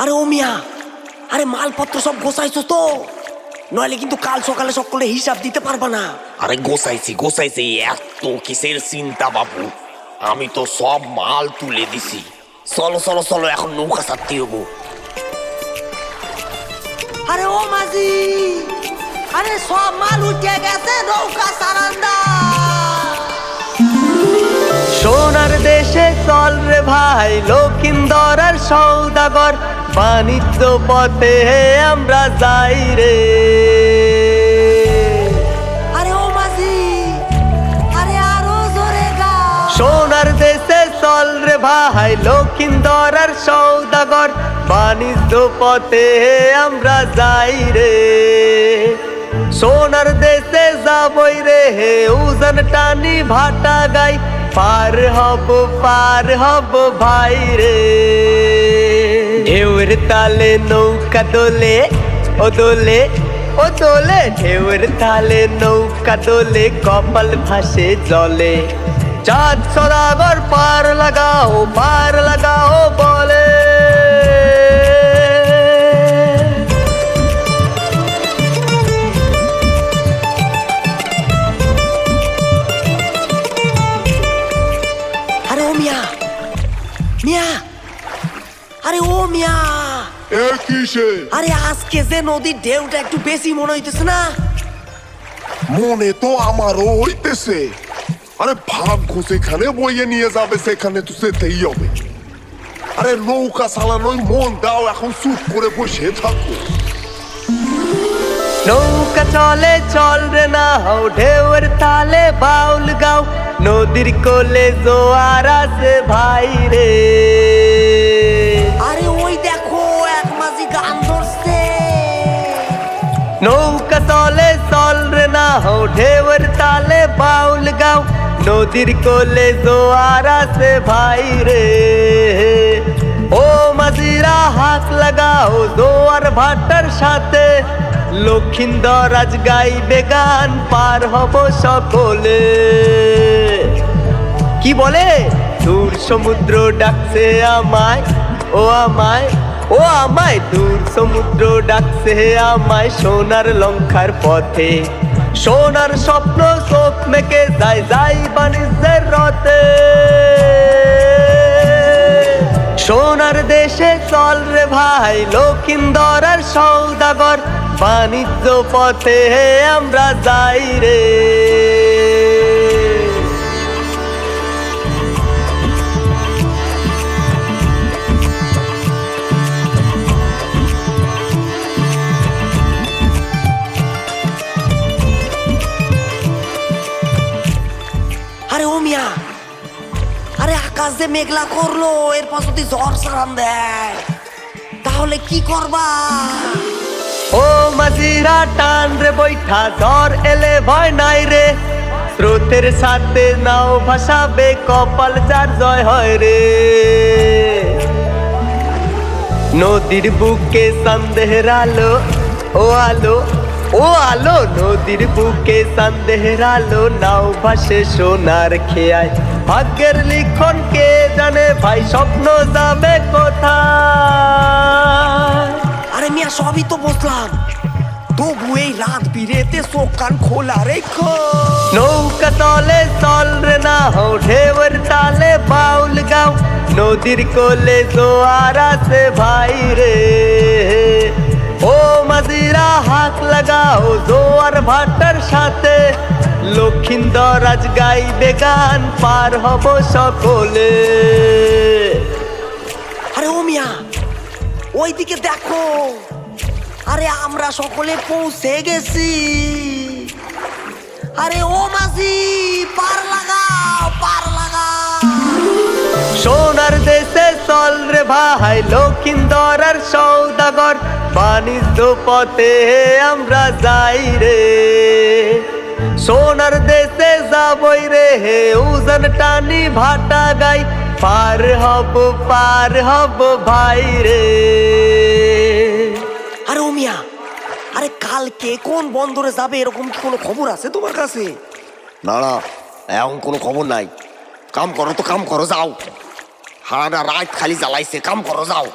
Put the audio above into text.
আরে ও মিয়া আরে মালপত্র সব গোছাইছো তো। নইলে কিন্তু কাল সকালে সকলে হিসাব দিতে পারবা না। আরে গোসাইছি গোসাইছি এত কিসের চিন্তা বাবু? আমি তো সব মাল তুলে দিছি। চলো চলো চলো এখন নৌকা ছাড়তে হব। আরে ও মাঝি আরে সব মাল উঠে গেছে নৌকা সারান্দা। সোনার দেশে চল রে ভাই লক্ষিন্দর আর সৌদাগর। বাণিজ্য পথে আমরা যাই রে। আরে ও মাঝি আরে আরও জোরে গা। সোনার দেশে চল রে ভাই লক্ষিন্দর আর সৌদাগর। বাণিজ্য পথে আমরা যাই রে। সোনার দেশে যাবই রে হে উজন টানি ভাটা গাই। পার হব পার হব ভাই রে। ঢেউর তালে নৌকা দোলে, ও দোলে ও দোলে। ঢেউর তালে নৌকা দোলে, কপাল ভাসে জলে। চাঁদ সরাবার পার লাগাও পার আরে ও মিয়া। এ কিসে আরে আজকে যে নদীর ঢেউটা একটু বেশি মনে হইতেছে না? মনে তো আমারও হইতেছে। আরে ভাগ্য সেখানে বইয়ে নিয়ে যাবে সেখানে তো যেতেই হবে। আরে নৌকা চালানোই মন দাও এখন চুপ করে বসে থাকো। নৌকা চলে চল রে না হও ঢেউর তালে বাউল গাও। নদীর কোলে জোয়ার আছে ভাই রে। গান ধরছে। নৌকা চলে, চল রে না হও ঢেউর তালে, বাউল গাও। নদীর কোলে জোয়ার আছে ভাই রে। ও মাঝিরা, হাত লাগাও জোয়ার ভাটার সাথে। লক্ষিন্দর আজ গাইবে গান, পার হব সকলে। কি বলে? দূর সমুদ্র ডাকছে আমায়, ও আমায়। ও আমায় দূর সমুদ্র ডাকছে আমায় সোনার লঙ্কার পথে। সোনার স্বপ্ন মেকে যায় যাই বাণিজ্যের রথে। সোনার দেশে চল রে ভাই লক্ষিন্দর আর সৌদাগর, বাণিজ্য পথে আমরা যাই রে। মিয়া। আরে আকাশ যে মেঘলা করল, এরপর যদি ঝড় সারান দেয়, তাহলে কি করবা? ও মাঝিরা, টান রে বৈঠা ঝড় এলে ভয় নাই রে। স্রোতের সাথে নাও ভাসাবে, কপাল যার জয় হয় রে। নদীর বুকে সন্দেহের আলো, ও আলো। ও আলো নদীর বুকে সন্দেহের আলো নাও ভাসে সোনার খেয়ায়। ভাগ্যের লিখন কে জানে ভাই স্বপ্ন যাবে কোথায়? আরে মিয়া সবই তো বুঝলাম। তবু এই রাত বিরেতে চোখ কান খোলা রেখো। নৌকা তলে চল রে না হো ঢেউর তালে বাউল গাও। নদীর কোলে জোয়ার আছে ভাই রে। ও মাঝিরা হাত লাগাও জোয়ার ভাটার সাথে। লক্ষিন্দর আজ গাইবে গান পার হব সকলে। আরে ও মিয়া ওইদিকে দেখো। আরে আমরা সকলে পৌঁছে গেছি। আরে ও মাঝি পার লাগাও পার লাগাও। সোনার দেশে চল রে ভাই লক্ষিন্দর আর সৌদাগর। বাণিজ্য পথে আমরা যাই রে। সোনার দেশে যাবই রে হে উজন টানি ভাটা গাই। পার হব পার হব ভাই রে। আরে ও মিয়া আরে কালকে কোন বন্দরে যাবে এরকম কি কোনো খবর আছে তোমার কাছে? না না এখন কোনো খবর নাই। কাম করো তো কাম করো যাও। হারা রাত খালি জ্বালাইছে কাম করো যাও।